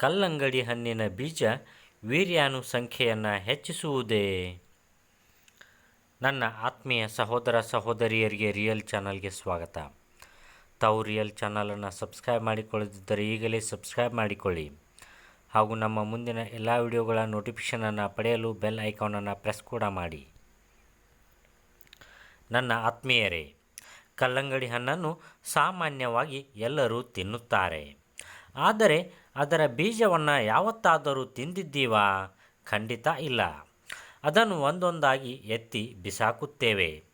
ಕಲ್ಲಂಗಡಿ ಹಣ್ಣಿನ ಬೀಜ ವೀರ್ಯಾನು ಸಂಖ್ಯೆಯನ್ನು ಹೆಚ್ಚಿಸುವುದೇ? ನನ್ನ ಆತ್ಮೀಯ ಸಹೋದರ ಸಹೋದರಿಯರಿಗೆ ರಿಯಲ್ ಚಾನಲ್ಗೆ ಸ್ವಾಗತ. ತಾವು ರಿಯಲ್ ಚಾನಲನ್ನು ಸಬ್ಸ್ಕ್ರೈಬ್ ಮಾಡಿಕೊಳ್ಳದಿದ್ದರೆ ಈಗಲೇ ಸಬ್ಸ್ಕ್ರೈಬ್ ಮಾಡಿಕೊಳ್ಳಿ. ಹಾಗೂ ನಮ್ಮ ಮುಂದಿನ ಎಲ್ಲ ವಿಡಿಯೋಗಳ ನೋಟಿಫಿಕೇಷನನ್ನು ಪಡೆಯಲು ಬೆಲ್ ಐಕಾನನ್ನು ಪ್ರೆಸ್ ಕೂಡ ಮಾಡಿ. ನನ್ನ ಆತ್ಮೀಯರೇ, ಕಲ್ಲಂಗಡಿ ಹಣ್ಣನ್ನು ಸಾಮಾನ್ಯವಾಗಿ ಎಲ್ಲರೂ ತಿನ್ನುತ್ತಾರೆ. ಆದರೆ ಅದರ ಬೀಜವನ್ನು ಯಾವತ್ತಾದರೂ ತಿಂದಿದ್ದೀವಾ? ಖಂಡಿತ ಇಲ್ಲ. ಅದನ್ನು ಒಂದೊಂದಾಗಿ ಎತ್ತಿ ಬಿಸಾಕುತ್ತೇವೆ.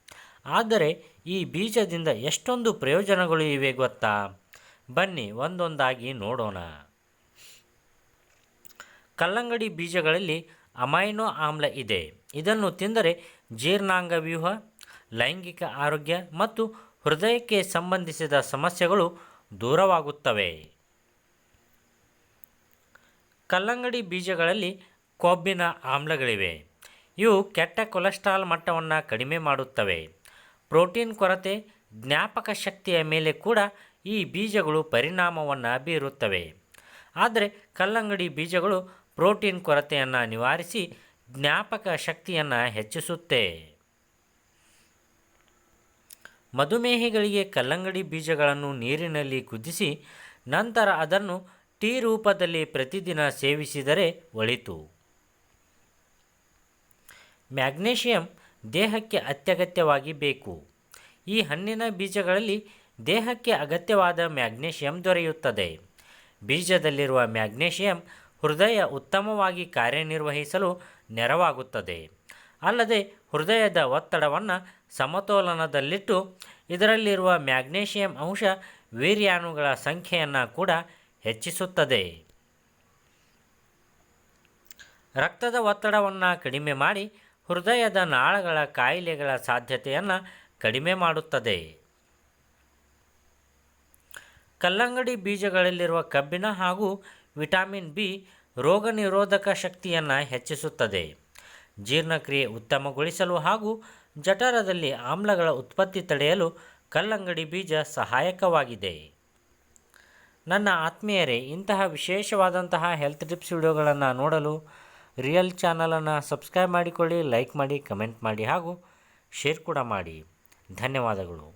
ಆದರೆ ಈ ಬೀಜದಿಂದ ಎಷ್ಟೊಂದು ಪ್ರಯೋಜನಗಳು ಇವೆ ಗೊತ್ತಾ? ಬನ್ನಿ ಒಂದೊಂದಾಗಿ ನೋಡೋಣ. ಕಲ್ಲಂಗಡಿ ಬೀಜಗಳಲ್ಲಿ ಅಮೈನೋ ಆಮ್ಲ ಇದೆ. ಇದನ್ನು ತಿಂದರೆ ಜೀರ್ಣಾಂಗ ವ್ಯೂಹ, ಲೈಂಗಿಕ ಆರೋಗ್ಯ ಮತ್ತು ಹೃದಯಕ್ಕೆ ಸಂಬಂಧಿಸಿದ ಸಮಸ್ಯೆಗಳು ದೂರವಾಗುತ್ತವೆ. ಕಲ್ಲಂಗಡಿ ಬೀಜಗಳಲ್ಲಿ ಕೊಬ್ಬಿನ ಆಮ್ಲಗಳಿವೆ. ಇವು ಕೆಟ್ಟ ಕೊಲೆಸ್ಟ್ರಾಲ್ ಮಟ್ಟವನ್ನು ಕಡಿಮೆ ಮಾಡುತ್ತವೆ. ಪ್ರೋಟೀನ್ ಕೊರತೆ ಜ್ಞಾಪಕ ಶಕ್ತಿಯ ಮೇಲೆ ಕೂಡ ಈ ಬೀಜಗಳು ಪರಿಣಾಮವನ್ನು ಬೀರುತ್ತವೆ. ಆದರೆ ಕಲ್ಲಂಗಡಿ ಬೀಜಗಳು ಪ್ರೋಟೀನ್ ಕೊರತೆಯನ್ನು ನಿವಾರಿಸಿ ಜ್ಞಾಪಕ ಶಕ್ತಿಯನ್ನು ಹೆಚ್ಚಿಸುತ್ತೆ. ಮಧುಮೇಹಿಗಳಿಗೆ ಕಲ್ಲಂಗಡಿ ಬೀಜಗಳನ್ನು ನೀರಿನಲ್ಲಿ ಕುದಿಸಿ ನಂತರ ಅದನ್ನು ಟೀ ರೂಪದಲ್ಲಿ ಪ್ರತಿದಿನ ಸೇವಿಸಿದರೆ ಒಳಿತು. ಮ್ಯಾಗ್ನೇಷಿಯಂ ದೇಹಕ್ಕೆ ಅತ್ಯಗತ್ಯವಾಗಿ ಬೇಕು. ಈ ಹಣ್ಣಿನ ಬೀಜಗಳಲ್ಲಿ ದೇಹಕ್ಕೆ ಅಗತ್ಯವಾದ ಮ್ಯಾಗ್ನೇಷಿಯಂ ದೊರೆಯುತ್ತದೆ. ಬೀಜದಲ್ಲಿರುವ ಮ್ಯಾಗ್ನೇಷಿಯಂ ಹೃದಯ ಉತ್ತಮವಾಗಿ ಕಾರ್ಯನಿರ್ವಹಿಸಲು ನೆರವಾಗುತ್ತದೆ. ಅಲ್ಲದೆ ಹೃದಯದ ಒತ್ತಡವನ್ನು ಸಮತೋಲನದಲ್ಲಿಟ್ಟು ಇದರಲ್ಲಿರುವ ಮ್ಯಾಗ್ನೇಷಿಯಂ ಅಂಶ ವೀರ್ಯಾಣುಗಳ ಸಂಖ್ಯೆಯನ್ನು ಕೂಡ ಹೆಚ್ಚಿಸುತ್ತದೆ. ರಕ್ತದ ಒತ್ತಡವನ್ನು ಕಡಿಮೆ ಮಾಡಿ ಹೃದಯದ ನಾಳಗಳ ಕಾಯಿಲೆಗಳ ಸಾಧ್ಯತೆಯನ್ನು ಕಡಿಮೆ ಮಾಡುತ್ತದೆ. ಕಲ್ಲಂಗಡಿ ಬೀಜಗಳಲ್ಲಿರುವ ಕಬ್ಬಿಣ ಹಾಗೂ ವಿಟಮಿನ್ ಬಿ ರೋಗ ನಿರೋಧಕ ಶಕ್ತಿಯನ್ನು ಹೆಚ್ಚಿಸುತ್ತದೆ. ಜೀರ್ಣಕ್ರಿಯೆ ಉತ್ತಮಗೊಳಿಸಲು ಹಾಗೂ ಜಠರದಲ್ಲಿ ಆಮ್ಲಗಳ ಉತ್ಪತ್ತಿ ತಡೆಯಲು ಕಲ್ಲಂಗಡಿ ಬೀಜ ಸಹಾಯಕವಾಗಿದೆ. ನನ್ನ ಆತ್ಮೀಯರೇ, ಇಂತಹ ವಿಶೇಷವಾದಂತಹ ಹೆಲ್ತ್ ಟಿಪ್ಸ್ ವಿಡಿಯೋಗಳನ್ನು ನೋಡಲು ರಿಯಲ್ ಚಾನಲನ್ನು ಸಬ್ಸ್ಕ್ರೈಬ್ ಮಾಡಿಕೊಳ್ಳಿ ಲೈಕ್ ಮಾಡಿ ಕಮೆಂಟ್ ಮಾಡಿ ಹಾಗೂ ಶೇರ್ ಕೂಡ ಮಾಡಿ. ಧನ್ಯವಾದಗಳು.